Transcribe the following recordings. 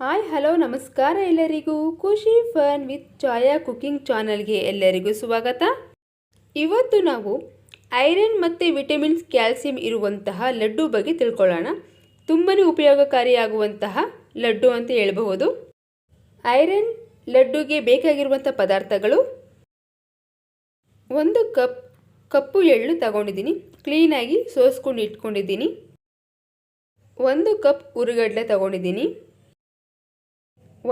Hi, hello, ನಮಸ್ಕಾರ ಎಲ್ಲರಿಗೂ. ಖುಷಿ ಫನ್ ವಿತ್ ಚಾಯಾ ಕುಕಿಂಗ್ ಚಾನಲ್ಗೆ ಎಲ್ಲರಿಗೂ ಸ್ವಾಗತ. ಇವತ್ತು ನಾವು ಐರನ್ ಮತ್ತು ವಿಟಮಿನ್ಸ್ ಕ್ಯಾಲ್ಸಿಯಂ ಇರುವಂತಹ ಲಡ್ಡು ಬಗ್ಗೆ ತಿಳ್ಕೊಳ್ಳೋಣ. ತುಂಬಾ ಉಪಯೋಗಕಾರಿಯಾಗುವಂತಹ ಲಡ್ಡು ಅಂತ ಹೇಳಬಹುದು. ಐರನ್ ಲಡ್ಡುಗೆ ಬೇಕಾಗಿರುವಂಥ ಪದಾರ್ಥಗಳು. ಒಂದು ಕಪ್, ಕಪ್ಪು ಎಳ್ಳು ತಗೊಂಡಿದ್ದೀನಿ. ಕ್ಲೀನಾಗಿ ಸೋಸ್ಕೊಂಡು ಇಟ್ಕೊಂಡಿದ್ದೀನಿ. ಒಂದು ಕಪ್ ಉರುಗಡ್ಲೆ ತಗೊಂಡಿದ್ದೀನಿ.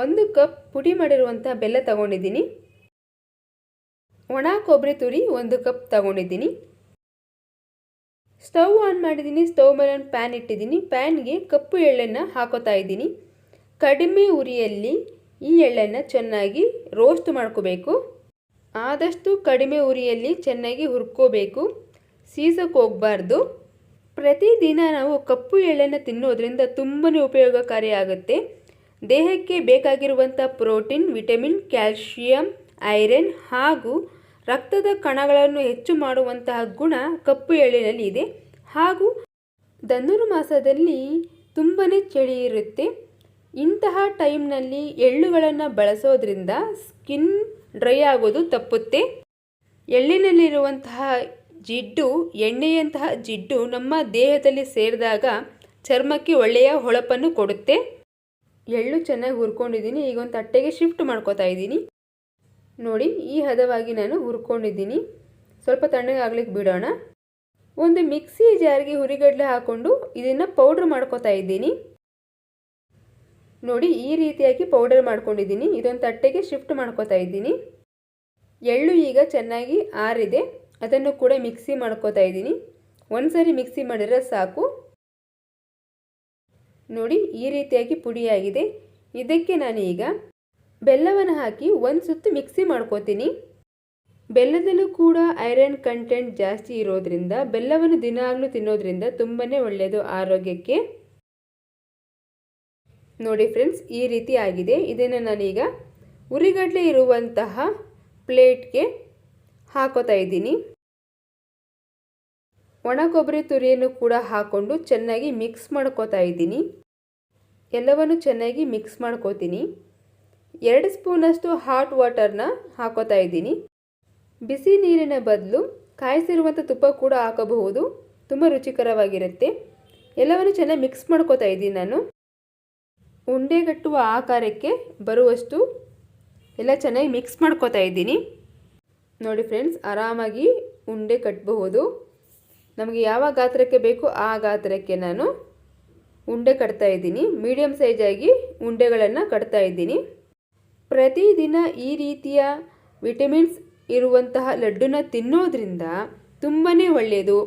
ಒಂದು ಕಪ್ ಪುಡಿ ಮಾಡಿರುವಂಥ ಬೆಲ್ಲ ತಗೊಂಡಿದ್ದೀನಿ. ಒಣ ಕೊಬ್ಬರಿ ತುರಿ ಒಂದು ಕಪ್ ತಗೊಂಡಿದ್ದೀನಿ. ಸ್ಟವ್ ಆನ್ ಮಾಡಿದ್ದೀನಿ, ಸ್ಟವ್ ಮೇಲೆ ಒಂದು ಪ್ಯಾನ್ ಇಟ್ಟಿದ್ದೀನಿ. ಪ್ಯಾನ್ಗೆ ಕಪ್ಪು ಎಳ್ಳನ್ನು ಹಾಕೋತಾ ಇದ್ದೀನಿ. ಕಡಿಮೆ ಉರಿಯಲ್ಲಿ ಈ ಎಳ್ಳನ್ನು ಚೆನ್ನಾಗಿ ರೋಸ್ಟ್ ಮಾಡ್ಕೋಬೇಕು. ಆದಷ್ಟು ಕಡಿಮೆ ಉರಿಯಲ್ಲಿ ಚೆನ್ನಾಗಿ ಹುರ್ಕೋಬೇಕು. ಸೀಸಕ್ಕೆ ಹೋಗಬಾರ್ದು. ಪ್ರತಿದಿನ ನಾವು ಕಪ್ಪು ಎಳ್ಳನ್ನು ತಿನ್ನೋದ್ರಿಂದ ತುಂಬಾ ಉಪಯೋಗಕಾರಿಯಾಗುತ್ತೆ ದೇಹಕ್ಕೆ ಬೇಕಾಗಿರುವಂಥ ಪ್ರೋಟೀನ್, ವಿಟಮಿನ್, ಕ್ಯಾಲ್ಶಿಯಂ, ಐರನ್ ಹಾಗೂ ರಕ್ತದ ಕಣಗಳನ್ನು ಹೆಚ್ಚು ಮಾಡುವಂತಹ ಗುಣ ಕಪ್ಪು ಎಳ್ಳಿನಲ್ಲಿ ಇದೆ. ಹಾಗೂ ಧನುರ್ಮಾಸದಲ್ಲಿ ತುಂಬಾ ಚಳಿ ಇರುತ್ತೆ. ಇಂತಹ ಟೈಮ್ನಲ್ಲಿ ಎಳ್ಳುಗಳನ್ನು ಬಳಸೋದ್ರಿಂದ ಸ್ಕಿನ್ ಡ್ರೈ ಆಗೋದು ತಪ್ಪುತ್ತೆ. ಎಳ್ಳಿನಲ್ಲಿರುವಂತಹ ಜಿಡ್ಡು, ಎಣ್ಣೆಯಂತಹ ಜಿಡ್ಡು ನಮ್ಮ ದೇಹದಲ್ಲಿ ಸೇರಿದಾಗ ಚರ್ಮಕ್ಕೆ ಒಳ್ಳೆಯ ಹೊಳಪನ್ನು ಕೊಡುತ್ತೆ. ಎಳ್ಳು ಚೆನ್ನಾಗಿ ಹುರ್ಕೊಂಡಿದ್ದೀನಿ. ಈಗ ಒಂದು ತಟ್ಟೆಗೆ ಶಿಫ್ಟ್ ಮಾಡ್ಕೋತಾ ಇದ್ದೀನಿ. ನೋಡಿ, ಈ ಹದವಾಗಿ ನಾನು ಹುರ್ಕೊಂಡಿದ್ದೀನಿ. ಸ್ವಲ್ಪ ತಣ್ಣಗಾಗ್ಲಿಕ್ಕೆ ಬಿಡೋಣ. ಒಂದು ಮಿಕ್ಸಿ ಜಾರಿಗೆ ಹುರಿಗಡಲೆ ಹಾಕ್ಕೊಂಡು ಇದನ್ನು ಪೌಡ್ರ್ ಮಾಡ್ಕೋತಾ ಇದ್ದೀನಿ. ನೋಡಿ, ಈ ರೀತಿಯಾಗಿ ಪೌಡರ್ ಮಾಡ್ಕೊಂಡಿದ್ದೀನಿ. ಇದೊಂದು ತಟ್ಟೆಗೆ ಶಿಫ್ಟ್ ಮಾಡ್ಕೋತಾ ಇದ್ದೀನಿ. ಎಳ್ಳು ಈಗ ಚೆನ್ನಾಗಿ ಆರಿದೆ. ಅದನ್ನು ಕೂಡ ಮಿಕ್ಸಿ ಮಾಡ್ಕೋತಾ ಇದ್ದೀನಿ. ಒಂದು ಸಾರಿ ಮಿಕ್ಸಿ ಮಾಡಿದ್ರೆ ಸಾಕು. ನೋಡಿ ಈ ರೀತಿಯಾಗಿ ಪುಡಿಯಾಗಿದೆ. ಇದಕ್ಕೆ ನಾನೀಗ ಬೆಲ್ಲವನ್ನು ಹಾಕಿ ಒಂದು ಸುತ್ತು ಮಿಕ್ಸಿ ಮಾಡ್ಕೋತೀನಿ. ಬೆಲ್ಲದಲ್ಲೂ ಕೂಡ ಐರನ್ ಕಂಟೆಂಟ್ ಜಾಸ್ತಿ ಇರೋದ್ರಿಂದ, ಬೆಲ್ಲವನ್ನು ದಿನಾಗಲೂ ತಿನ್ನೋದ್ರಿಂದ ತುಂಬಾ ಒಳ್ಳೆಯದು ಆರೋಗ್ಯಕ್ಕೆ. ನೋಡಿ ಫ್ರೆಂಡ್ಸ್, ಈ ರೀತಿ ಆಗಿದೆ. ಇದನ್ನು ನಾನೀಗ ಉರಿಗಡಲೆ ಇರುವಂತಹ ಪ್ಲೇಟ್ಗೆ ಹಾಕೋತಾ ಇದ್ದೀನಿ. ಒಣ ಕೊಬ್ಬರಿ ತುರಿಯನ್ನು ಕೂಡ ಹಾಕ್ಕೊಂಡು ಚೆನ್ನಾಗಿ ಮಿಕ್ಸ್ ಮಾಡ್ಕೋತಾ ಇದ್ದೀನಿ. ಎಲ್ಲವನ್ನು ಚೆನ್ನಾಗಿ ಮಿಕ್ಸ್ ಮಾಡ್ಕೋತೀನಿ. ಎರಡು ಸ್ಪೂನಷ್ಟು ಹಾಟ್ ವಾಟರ್ನ ಹಾಕೋತಾ ಇದ್ದೀನಿ. ಬಿಸಿ ನೀರಿನ ಬದಲು ಕಾಯಿಸಿರುವಂಥ ತುಪ್ಪ ಕೂಡ ಹಾಕಬಹುದು. ತುಂಬ ರುಚಿಕರವಾಗಿರುತ್ತೆ. ಎಲ್ಲವನ್ನು ಚೆನ್ನಾಗಿ ಮಿಕ್ಸ್ ಮಾಡ್ಕೋತಾ ಇದ್ದೀನಿ ನಾನು. ಉಂಡೆಗಟ್ಟುವ ಆಕಾರಕ್ಕೆ ಬರುವಷ್ಟು ಎಲ್ಲ ಚೆನ್ನಾಗಿ ಮಿಕ್ಸ್ ಮಾಡ್ಕೋತಾ ಇದ್ದೀನಿ. ನೋಡಿ ಫ್ರೆಂಡ್ಸ್ ಆರಾಮಾಗಿ ಉಂಡೆ ಕಟ್ಟಬಹುದು ನಮಗೆ ಯಾವ ಗಾತ್ರಕ್ಕೆ ಬೇಕು ಆ ಗಾತ್ರಕ್ಕೆ ನಾನು ಉಂಡೆ ಕಟ್ತಾ ಇದ್ದೀನಿ. ಮೀಡಿಯಮ್ ಸೈಜಾಗಿ ಉಂಡೆಗಳನ್ನು ಕಟ್ತಾ ಇದ್ದೀನಿ. ಪ್ರತಿದಿನ ಈ ರೀತಿಯ ವಿಟಮಿನ್ಸ್ ಇರುವಂತಹ ಲಡ್ಡುನ ತಿನ್ನೋದ್ರಿಂದ ತುಂಬಾ ಒಳ್ಳೆಯದು.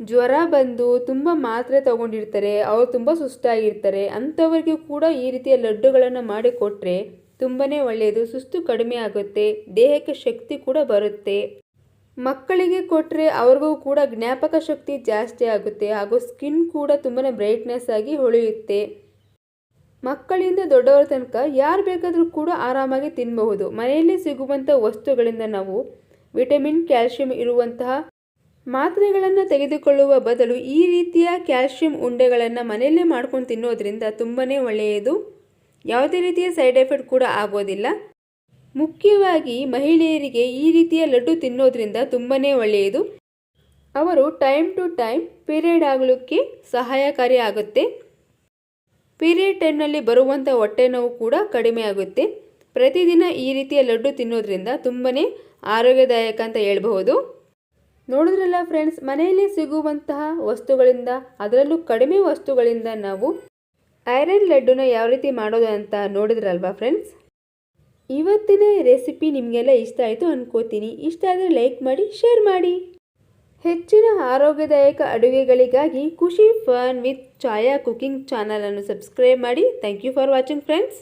ಜ್ವರ ಬಂದು ತುಂಬ ಮಾತ್ರೆ ತಗೊಂಡಿರ್ತಾರೆ, ಅವರು ತುಂಬ ಸುಸ್ತಾಗಿರ್ತಾರೆ, ಅಂಥವ್ರಿಗೂ ಕೂಡ ಈ ರೀತಿಯ ಲಡ್ಡುಗಳನ್ನು ಮಾಡಿಕೊಟ್ರೆ ತುಂಬಾ ಒಳ್ಳೆಯದು. ಸುಸ್ತು ಕಡಿಮೆ ಆಗುತ್ತೆ, ದೇಹಕ್ಕೆ ಶಕ್ತಿ ಕೂಡ ಬರುತ್ತೆ. ಮಕ್ಕಳಿಗೆ ಕೊಟ್ಟರೆ ಅವ್ರಿಗೂ ಕೂಡ ಜ್ಞಾಪಕ ಶಕ್ತಿ ಜಾಸ್ತಿ ಆಗುತ್ತೆ ಹಾಗೂ ಸ್ಕಿನ್ ಕೂಡ ತುಂಬಾ ಬ್ರೈಟ್ನೆಸ್ ಆಗಿ ಹೊಳೆಯುತ್ತೆ. ಮಕ್ಕಳಿಂದ ದೊಡ್ಡವರ ತನಕ ಯಾರು ಬೇಕಾದರೂ ಕೂಡ ಆರಾಮಾಗಿ ತಿನ್ನಬಹುದು ಮನೆಯಲ್ಲಿ ಸಿಗುವಂಥ ವಸ್ತುಗಳಿಂದ ನಾವು ವಿಟಮಿನ್ ಕ್ಯಾಲ್ಶಿಯಂ ಇರುವಂತಹ ಮಾತ್ರೆಗಳನ್ನು ತೆಗೆದುಕೊಳ್ಳುವ ಬದಲು ಈ ರೀತಿಯ ಕ್ಯಾಲ್ಶಿಯಂ ಉಂಡೆಗಳನ್ನು ಮನೆಯಲ್ಲೇ ಮಾಡ್ಕೊಂಡು ತಿನ್ನೋದ್ರಿಂದ ತುಂಬಾ ಒಳ್ಳೆಯದು. ಯಾವುದೇ ರೀತಿಯ ಸೈಡ್ ಎಫೆಕ್ಟ್ ಕೂಡ ಆಗೋದಿಲ್ಲ. ಮುಖ್ಯವಾಗಿ ಮಹಿಳೆಯರಿಗೆ ಈ ರೀತಿಯ ಲಡ್ಡು ತಿನ್ನೋದ್ರಿಂದ ತುಂಬಾ ಒಳ್ಳೆಯದು. ಅವರು ಟೈಮ್ ಟು ಟೈಮ್ ಪೀರಿಯಡ್ ಆಗಲಿಕ್ಕೆ ಸಹಾಯಕಾರಿ ಆಗುತ್ತೆ. ಪೀರಿಯಡ್ ಟೈಮ್ನಲ್ಲಿ ಬರುವಂಥ ಹೊಟ್ಟೆ ನೋವು ಕೂಡ ಕಡಿಮೆ ಆಗುತ್ತೆ. ಪ್ರತಿದಿನ ಈ ರೀತಿಯ ಲಡ್ಡು ತಿನ್ನೋದ್ರಿಂದ ತುಂಬಾ ಆರೋಗ್ಯದಾಯಕ ಅಂತ ಹೇಳ್ಬಹುದು. ನೋಡಿದ್ರಲ್ಲ ಫ್ರೆಂಡ್ಸ್ ಮನೆಯಲ್ಲಿ ಸಿಗುವಂತಹ ವಸ್ತುಗಳಿಂದ, ಅದರಲ್ಲೂ ಕಡಿಮೆ ವಸ್ತುಗಳಿಂದ ನಾವು ಐರನ್ ಲಡ್ಡುನ ಯಾವ ರೀತಿ ಮಾಡೋದು ಅಂತ ನೋಡಿದ್ರಲ್ವಾ ಫ್ರೆಂಡ್ಸ್ ಇವತ್ತಿನ ರೆಸಿಪಿ ನಿಮಗೆಲ್ಲ ಇಷ್ಟ ಆಯಿತು ಅನ್ಕೋತೀನಿ. ಇಷ್ಟ ಆದರೆ ಲೈಕ್ ಮಾಡಿ ಶೇರ್ ಮಾಡಿ. ಹೆಚ್ಚಿನ ಆರೋಗ್ಯದಾಯಕ ಅಡುಗೆಗಳಿಗಾಗಿ ಖುಷಿ ಫನ್ ವಿತ್ ಚಾಯಾ ಕುಕಿಂಗ್ ಚಾನಲನ್ನು ಸಬ್ಸ್ಕ್ರೈಬ್ ಮಾಡಿ. Thank you for watching friends